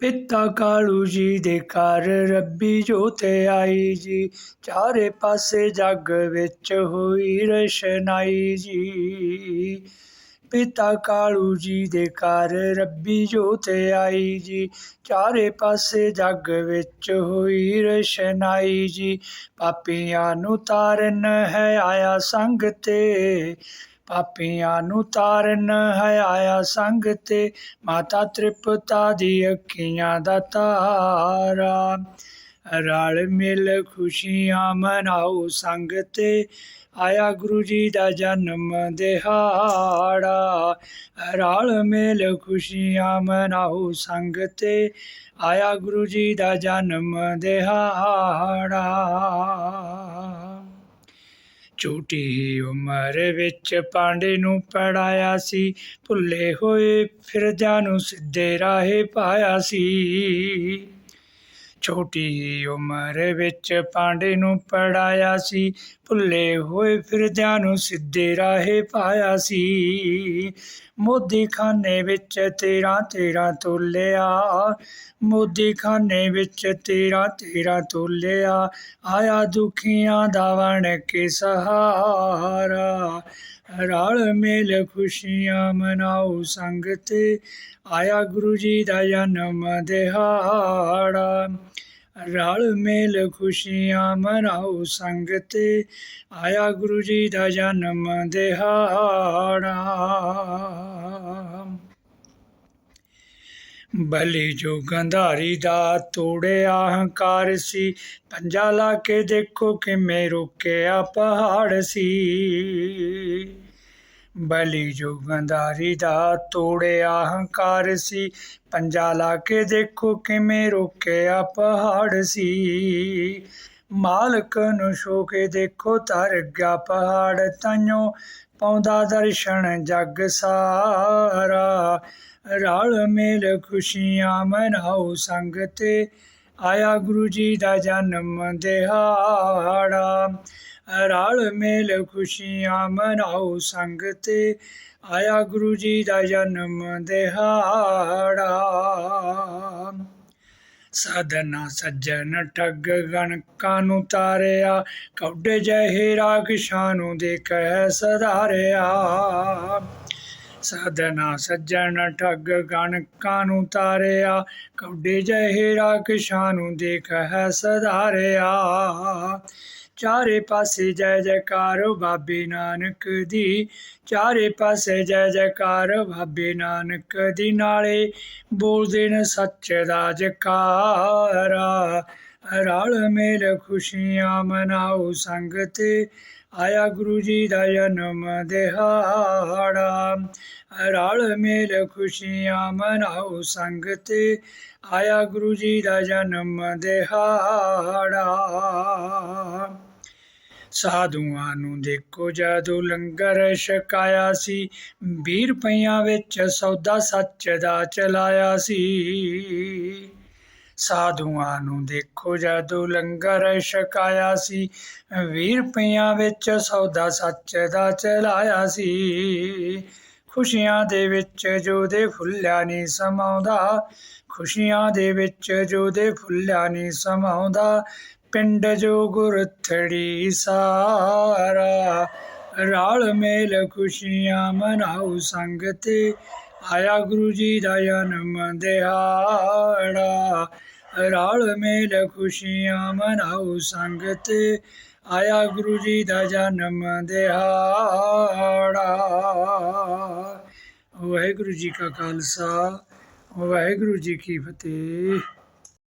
ਪਿਤਾ ਕਾਲੂ ਜੀ ਦੇ ਘਰ, ਰੱਬੀ ਜੋਤ ਆਈ ਜੀ। ਚਾਰੇ ਪਾਸੇ ਜੱਗ ਵਿੱਚ ਹੋਈ ਰਸ਼ਨਾਈ ਜੀ। ਪਿਤਾ ਕਾਲੂ ਜੀ ਦੇ ਘਰ, ਰੱਬੀ ਜੋਤ ਆਈ ਜੀ। ਚਾਰੇ ਪਾਸੇ ਜੱਗ ਵਿੱਚ ਹੋਈ ਰਸ਼ਨਾਈ ਜੀ। ਪਾਪੀਆਂ ਨੂੰ ਤਾਰਨ ਹੈ ਆਇਆ ਸੰਗ ਤੇ। ਪਾਪੀਆਂ ਨੂੰ ਤਾਰਨ ਹੈ ਆਇਆ ਸੰਗ ਤੇ। ਮਾਤਾ ਤ੍ਰਿਪਤਾ ਦੀ ਅੱਖੀਆਂ ਦਾ ਤਾਰਾ। ਰਲ ਮਿਲ ਖੁਸ਼ੀਆਂ ਮਨਾਓ ਸੰਗ ਤੇ। ਆਇਆ ਗੁਰੂ ਜੀ ਦਾ ਜਨਮ ਦਿਹਾੜਾ। ਰਲ ਮੇਲ ਖੁਸ਼ੀਆਂ ਮਨਾਓ ਸੰਗ ਤੇ ਆਇਆ ਗੁਰੂ ਜੀ ਦਾ ਜਨਮ ਦਿਹਾੜਾ। ਛੋਟੀ ਉਮਰ ਵਿੱਚ ਪਾਂਡੇ ਨੂੰ ਪੜਾਇਆ ਸੀ। ਭੁੱਲੇ ਹੋਏ ਫਿਰਦਿਆਂ ਨੂੰ ਸਿੱਧੇ ਰਾਹੇ ਪਾਇਆ ਸੀ। ਛੋਟੀ ਉਮਰ ਵਿੱਚ ਪਾਂਡੇ ਨੂੰ ਪੜਾਇਆ ਸੀ, ਭੁੱਲੇ ਹੋਏ ਫਿਰਦਿਆਂ ਨੂੰ ਸਿੱਧੇ ਰਾਹੇ ਪਾਇਆ ਸੀ। ਮੋਦੀ ਖਾਨੇ ਵਿੱਚ ਤੇਰਾ ਤੇਰਾ ਤੋਲਿਆ। ਮੋਦੀ ਖਾਨੇ ਵਿੱਚ ਤੇਰਾ ਤੇਰਾ ਤੋਲਿਆ। ਆਇਆ ਦੁਖੀਆਂ ਦਾ ਬਣ ਕੇ ਸਹਾਰਾ। ਰਲ ਮਿਲ ਖੁਸ਼ੀਆਂ ਮਨਾਓ ਸੰਗਤ। ਆਇਆ ਗੁਰੂ ਜੀ ਦਾ ਜਨਮ ਦਿਹਾੜਾ। ਰਲ ਮਿਲ ਖੁਸ਼ੀਆਂ ਮਨਾਓ ਸੰਗਤ। ਆਇਆ ਗੁਰੂ ਜੀ ਦਾ ਜਨਮ ਦਿਹਾੜਾ। ਬਲੀ ਜੋ ਗੰਧਾਰੀ ਦਾ ਤੋੜਿਆ ਹੰਕਾਰ ਸੀ, ਪੰਜਾ ਲਾ ਕੇ ਦੇਖੋ ਕਿਵੇਂ ਰੁਕਿਆ ਪਹਾੜ ਸੀ। ਬਲੀ ਜੋ ਗੰਧਾਰੀ ਦਾ ਤੋੜਿਆ ਅਹੰਕਾਰ ਸੀ, ਪੰਜਾ ਲਾ ਕੇ ਦੇਖੋ ਕਿਵੇਂ ਰੁਕਿਆ ਪਹਾੜ ਸੀ। ਮਾਲਕ ਨੂੰ ਛੋ ਕੇ ਦੇਖੋ ਤਰ ਗਿਆ ਪਹਾੜ ਤਾਈਓ ਪਾਉਂਦਾ ਦਰਸ਼ਨ ਜਗ ਸਾਰਾ। ਰਲ ਮਿਲ ਖੁਸ਼ੀਆਂ ਮਨਾਓ ਸੰਗ ਤੇ ਆਇਆ ਗੁਰੂ ਜੀ ਦਾ ਜਨਮ ਦਿਹਾੜਾ। ਰਲ ਮਿਲ ਖੁਸ਼ੀਆਂ ਮਨਾਓ ਸੰਗ ਆਇਆ ਗੁਰੂ ਜੀ ਦਾ ਜਨਮ ਦਿਹਾੜਾ। ਸਾਧਨਾ ਸੱਜਣ ਠੱਗ ਗਣਕਾਂ ਨੂੰ ਤਾਰਿਆ। ਕੌਡੇ ਜਹੇ ਰਾਖਸ਼ਾਂ ਦੇ ਦੇਖੈ ਸਧਾਰਿਆ। ਸਾਧਨਾ ਸੱਜਣ ਠੱਗ ਗਣਕਾਂ ਨੂੰ ਤਾਰਿਆ, ਕੌਡੇ ਜਹੇ ਰਾਖਸ਼ਾਂ ਨੂੰ ਹੈ ਸਧਾਰਿਆ। ਚਾਰੇ ਪਾਸੇ ਜੈ ਜੈਕਾਰ ਬਾਬੇ ਨਾਨਕ ਦੀ, ਚਾਰੇ ਪਾਸੇ ਜੈ ਜੈਕਾਰ ਬਾਬੇ ਨਾਨਕ ਦੀ ਨਾਲੇ, ਬੋਲਦੇ ਨੇ ਸੱਚ ਦਾ ਜਕਾਰਾ। ਰਲ ਮੇਲ ਖੁਸ਼ੀਆਂ ਮਨਾਓ ਸੰਗ ਆਇਆ ਗੁਰੂ ਜੀ ਦਾ ਜਨਮ ਦਿਹਾੜਾ। ਰਲ ਮਿਲ ਖੁਸ਼ੀਆਂ ਮਨਾਓ ਸੰਗ ਆਇਆ ਗੁਰੂ ਜੀ ਦਾ ਜਨਮ ਦਿਹਾੜਾ। ਸਾਧੂਆਂ ਨੂੰ ਦੇਖੋ ਜਦੋਂ ਲੰਗਰ ਛਕਾਇਆ ਸੀ 20 ਰੁਪਈਆਂ ਵਿੱਚ ਸੌਦਾ ਸੱਚ ਦਾ ਚਲਾਇਆ ਸੀ। ਸਾਧੂਆਂ ਨੂੰ ਦੇਖੋ ਜਦੋਂ ਲੰਗਰ ਛਕਾਇਆ ਸੀ, ਵੀਹ ਰੁਪਈਆਂ ਵਿੱਚ ਸੌਦਾ ਸੱਚ ਦਾ ਚਲਾਇਆ ਸੀ। ਖੁਸ਼ੀਆਂ ਦੇ ਵਿੱਚ ਜੋ ਦੇ ਫੁੱਲਿਆ ਨਹੀਂ ਸਮਾਉਂਦਾ, ਖੁਸ਼ੀਆਂ ਦੇ ਵਿੱਚ ਜੋ ਦੇ ਫੁੱਲਿਆ ਨਹੀਂ ਸਮਾਉਂਦਾ, ਪਿੰਡ ਜੋ ਗੁਰਥੜੀ ਸਾਰਾ ਰਲ ਮੇਲ ਖੁਸ਼ੀਆਂ ਮਨਾਉ ਸੰਗ ਤੇ ਆਇਆ ਗੁਰੂ ਜੀ ਦਾ ਜਨਮ ਦਿਹਾੜਾ। ਰਲ ਮੇਲ ਖੁਸ਼ੀਆਂ ਮਨਾਓ ਸੰਗਤ। ਆਇਆ ਗੁਰੂ ਜੀ ਦਾ ਜਨਮ ਦਿਹਾੜਾ। ਵਾਹਿਗੁਰੂ ਜੀ ਕਾ ਖਾਲਸਾ, ਵਾਹਿਗੁਰੂ ਜੀ ਕੀ ਫਤਿਹ।